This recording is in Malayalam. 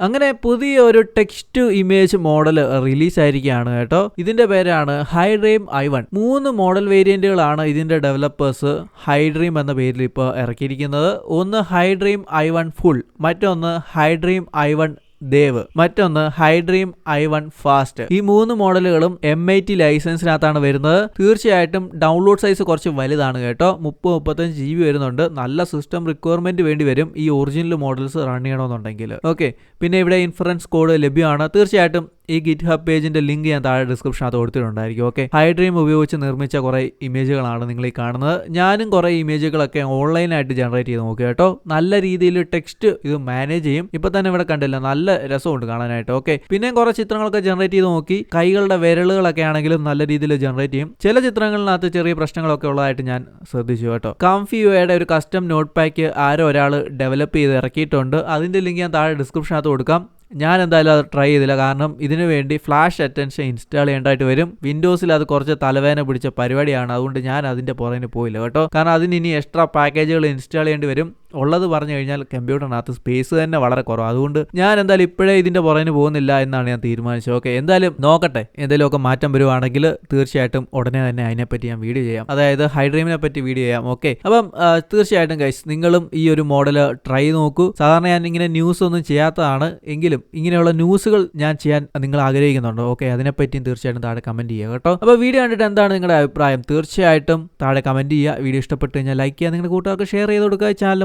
അങ്ങനെ പുതിയ ഒരു ടെക്സ്റ്റ് ഇമേജ് മോഡൽ റിലീസ് ആയിരിക്കുകയാണ് കേട്ടോ. ഇതിന്റെ പേരാണ് ഹൈഡ്രീം ഐ വൺ മൂന്ന് മോഡൽ വേരിയന്റുകളാണ് ഇതിന്റെ ഡെവലപ്പേഴ്സ് ഹൈഡ്രീം എന്ന പേരിൽ ഇപ്പോൾ ഇറക്കിയിരിക്കുന്നത്. ഒന്ന് ഹൈഡ്രീം ഐ വൺ ഫുൾ മറ്റൊന്ന് ഹൈഡ്രീം ഐ വൺ ദേവ്. മറ്റൊന്ന് ഹൈഡ്രീം ഐ വൺ ഫാസ്റ്റ്. ഈ മൂന്ന് മോഡലുകളും എം ഐ ടി ലൈസൻസിനകത്താണ് വരുന്നത്. തീർച്ചയായിട്ടും ഡൗൺലോഡ് സൈസ് കുറച്ച് വലുതാണ് കേട്ടോ. മുപ്പത് മുപ്പത്തഞ്ച് ജി ബി വരുന്നുണ്ട്. നല്ല സിസ്റ്റം റിക്വയർമെന്റ് വേണ്ടി വരും ഈ ഒറിജിനൽ മോഡൽസ് റൺ ചെയ്യണമെന്നുണ്ടെങ്കിൽ. ഓക്കെ പിന്നെ ഇവിടെ ഇൻഫറൻസ് കോഡ് ലഭ്യമാണ്. തീർച്ചയായിട്ടും ഈ ഗിറ്റ് ഹബ് പേജിന്റെ ലിങ്ക് ഞാൻ താഴെ ഡിസ്ക്രിപ്ഷനകത്ത് കൊടുത്തിട്ടുണ്ടായിരിക്കും. ഓക്കെ ഹൈഡ്രീം ഉപയോഗിച്ച് നിർമ്മിച്ച കുറേ ഇമേജുകളാണ് നിങ്ങൾ ഈ കാണുന്നത്. ഞാനും കുറേ ഇമേജുകളൊക്കെ ഓൺലൈനായിട്ട് ജനറേറ്റ് ചെയ്ത് നോക്കി കേട്ടോ. നല്ല രീതിയിൽ ടെക്സ്റ്റ് ഇത് മാനേജ് ചെയ്യും. ഇപ്പൊ തന്നെ ഇവിടെ കണ്ടില്ല നല്ല രസമുണ്ട് കാണാനായിട്ട്. ഓക്കെ പിന്നെ കുറേ ചിത്രങ്ങളൊക്കെ ജനറേറ്റ് ചെയ്ത് നോക്കി. കൈകളുടെ വിരലുകളൊക്കെ ആണെങ്കിലും നല്ല രീതിയിൽ ജനറേറ്റ് ചെയ്യും. ചില ചിത്രങ്ങളിനകത്ത് ചെറിയ പ്രശ്നങ്ങളൊക്കെ ഉള്ളതായിട്ട് ഞാൻ ശ്രദ്ധിച്ചു കേട്ടോ. കംഫിയോയുടെ ഒരു കസ്റ്റം നോട്ട് പാക്ക് ആരോ ഒരാൾ ഡെവലപ്പ് ചെയ്ത് ഇറക്കിയിട്ടുണ്ട്. അതിന്റെ ലിങ്ക് ഞാൻ താഴെ ഡിസ്ക്രിപ്ഷനകത്ത് കൊടുക്കാം. ഞാൻ എന്തായാലും അത് ട്രൈ ചെയ്തില്ല. കാരണം ഇതിനു വേണ്ടി ഫ്ലാഷ് അറ്റൻഷൻ ഇൻസ്റ്റാൾ ചെയ്യേണ്ടതായിട്ട് വരും. വിൻഡോസിൽ അത് കുറച്ച് തലവേദന പിടിച്ച പരിപാടിയാണ്. അതുകൊണ്ട് ഞാൻ അതിന്റെ പുറകിന് പോയില്ല കേട്ടോ. കാരണം അതിന് ഇനി എക്സ്ട്രാ പാക്കേജുകൾ ഇൻസ്റ്റാൾ ചെയ്യേണ്ടി വരും. ഉള്ളത് പറഞ്ഞു കഴിഞ്ഞാൽ കമ്പ്യൂട്ടറിനകത്ത് സ്പേസ് തന്നെ വളരെ കുറവ്. അതുകൊണ്ട് ഞാൻ എന്തായാലും ഇപ്പോഴേ ഇതിന്റെ പുറകിന് പോകുന്നില്ല എന്നാണ് ഞാൻ തീരുമാനിച്ചത്. ഓക്കെ എന്തായാലും നോക്കട്ടെ എന്തെങ്കിലുമൊക്കെ മാറ്റം വരുവാണെങ്കിൽ തീർച്ചയായിട്ടും ഉടനെ തന്നെ അതിനെപ്പറ്റി ഞാൻ വീഡിയോ ചെയ്യാം. അതായത് ഹൈഡ്രീമിനെ പറ്റി വീഡിയോ ചെയ്യാം ഓക്കെ അപ്പം തീർച്ചയായിട്ടും ഗൈസ് നിങ്ങളും ഈ ഒരു മോഡൽ ട്രൈ നോക്കൂ. സാധാരണ ഞാൻ ഇങ്ങനെ ന്യൂസ് ഒന്നും ചെയ്യാത്തതാണ്. എങ്കിലും ഇങ്ങനെയുള്ള ന്യൂസുകൾ ഞാൻ ചെയ്യാൻ നിങ്ങൾ ആഗ്രഹിക്കുന്നുണ്ടോ? ഓക്കെ അതിനെപ്പറ്റിയും തീർച്ചയായിട്ടും താഴെ കമന്റ് ചെയ്യുക കേട്ടോ. അപ്പോൾ വീഡിയോ കണ്ടിട്ട് എന്താണ് നിങ്ങളുടെ അഭിപ്രായം? തീർച്ചയായിട്ടും താഴെ കമന്റ് ചെയ്യുക. വീഡിയോ ഇഷ്ടപ്പെട്ട് കഴിഞ്ഞാൽ ലൈക്ക് ചെയ്യുക. നിങ്ങളുടെ കൂട്ടുകാർക്ക് ഷെയർ ചെയ്ത് കൊടുക്കുക. ചാനൽ